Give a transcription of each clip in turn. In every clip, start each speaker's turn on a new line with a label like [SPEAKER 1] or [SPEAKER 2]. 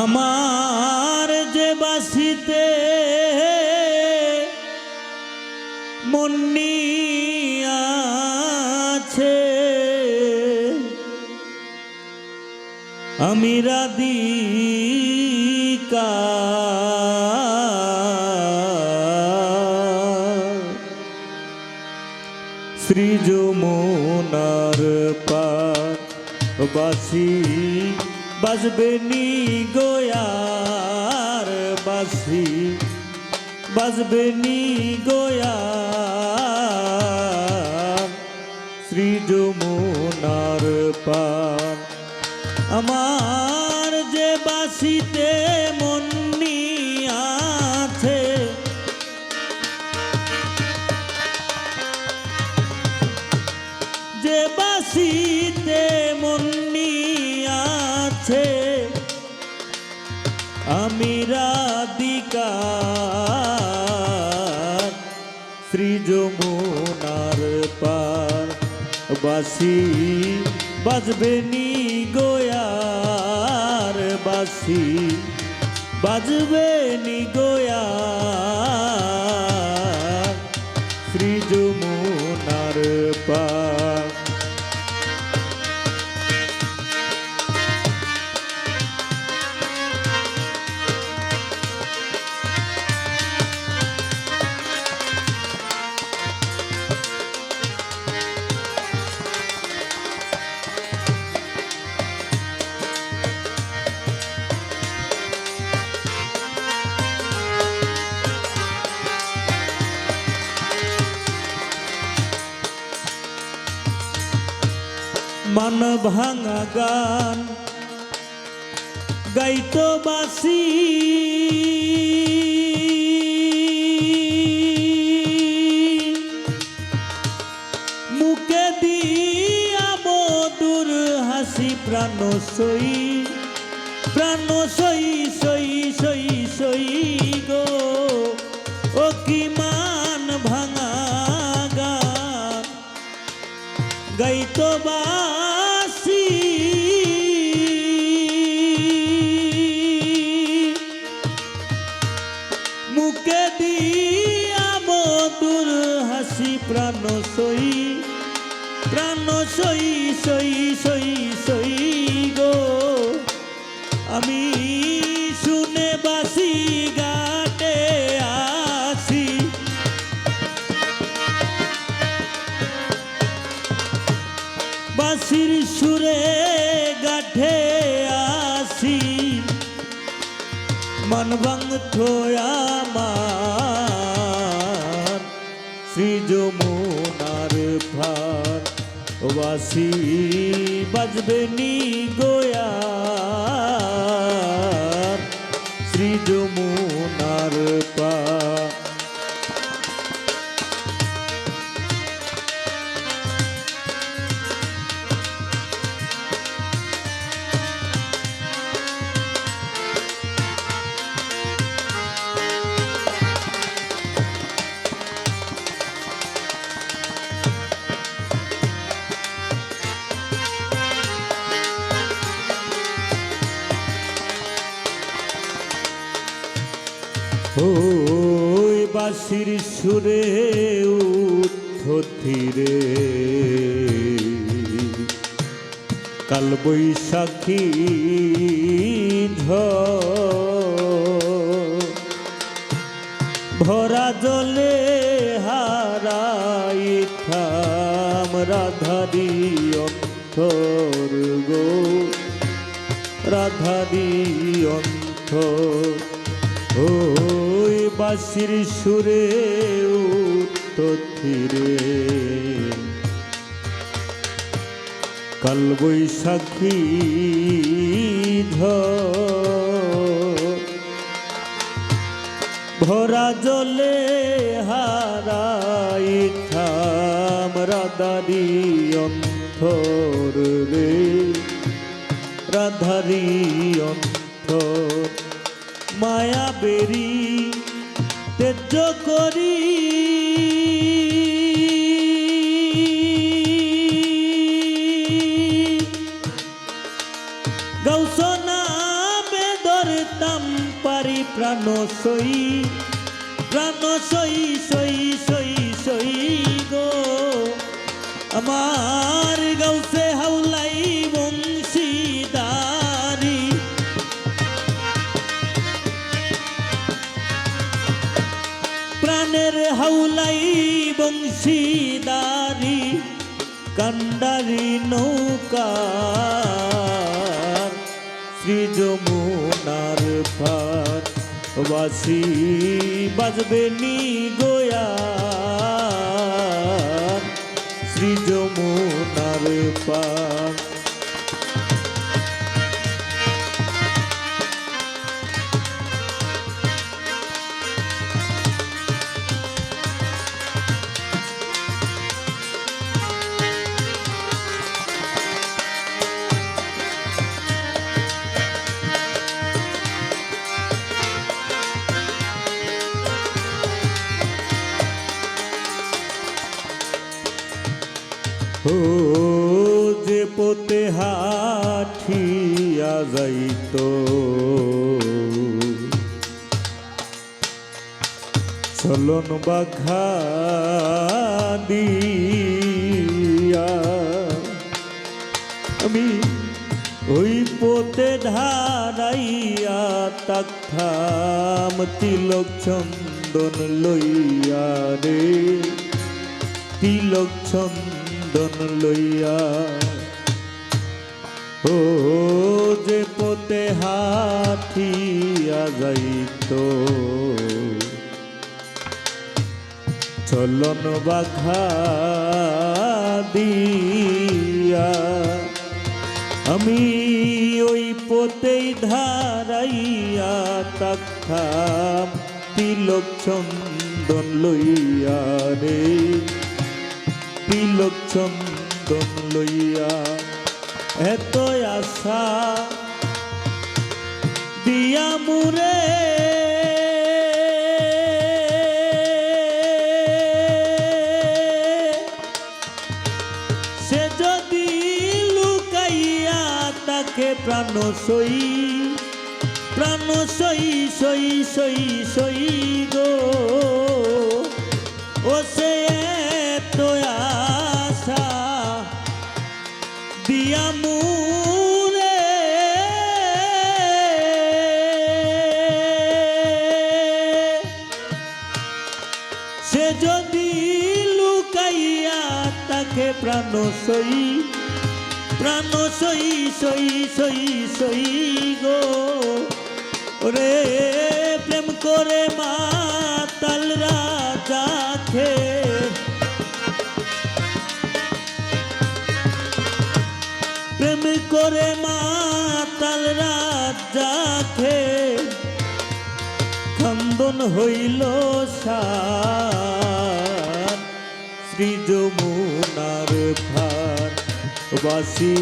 [SPEAKER 1] আমার যে বাসিতে মন্নি আছে আমি রাধিকা। শ্রী যমুনার বাসি বাজবে নি গোয়ার বাসি বাজবে নি গোয়ার শ্রী যমুনার পান। আমার যে বাসিতে আমি রাধিকা শ্রী যমুনার পার বাসি বাজবে নি গোয়ার বাসি বাজবে গোয়ার মান ভাঙা গান। গাইতো বাসি। মুখে দিয়া মধুর হাসি, প্রাণ সই প্রাণ সই সই সই সই গো। ও কি মান ভাঙা গান। গাইতো বাসি সই সই সই সই গো। আমি শুনে বাসি গাটে আসি বাসির সুরে গাঠে আসি মন ভাঙত আমার শ্রী যমুনার ফার বাসি বাজবে নি গোয়ার শ্রী যমুনার পা ওই বাসির সুরে উঠো ধীরে কাল বৈশাখী ভরা জলে হারাই থাম রাধারি অন্তর গো। রাধারি অন্তর। ওই বাসির সুরে উত্তরে কাল বৈশাখী ভরা জলে হারাই রাধারি অন্তর রে। রাধারি অন্তর, মায়া বেরি তেজ করি। গৌসনা বেদর পারি প্রাণ সই প্রাণ সই সই সই সই গো। আমার গাউসে হাউলাই বংশীদারি কান্ডারি নৌকা শ্রী যমুনার পার বাসি বাজবে নি গোয়া শ্রী যমুনার পার ও যে পোতে হাঠিয়া যাইত। চলন বাঘা দিয়া। আমি ওই পোতে ধারাইয়া তাকাম তিলক চন্দন লইয়া রে। তিলক চন্দন লইয়া। ও, যে পোতে হাঠিয়া যাইত। চলন বাঘা দিয়া। আমি ওই পোতেই ধারাইয়া তাকাম তিলক চন্দন লইয়া রে। তিলক চন্দন লইয়া এত আশা দিয়া মুরে। সে যদি লুকাইয়া তাকে প্রাণ সই প্রাণ সই সই সই সই। তাকে প্রাণ সই প্রাণ সই সই সই সই গো। রে প্রেম করে মা তাল রাজা খে প্রেম করে মা তাল রাজা খে খন্দন হইল সার। শ্রী যমুনার ভার। বাসি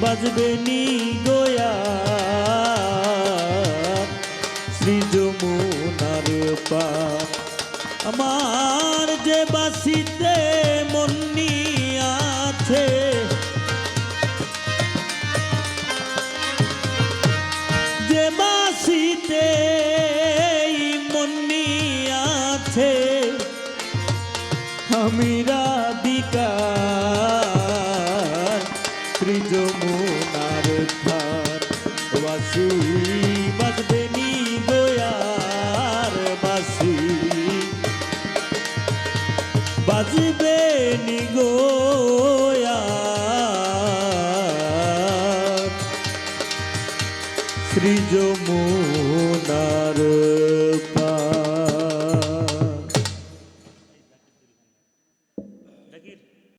[SPEAKER 1] বাজবে নি গোয়া। শ্রী যমুনার পার। আমার যে বাসিতে আমি রাধিকা শ্রীযমুনার ধার বাসি বাজবে নি গোয়ার বাসি। বাজবে নি গোয়ার শ্রী যমুনার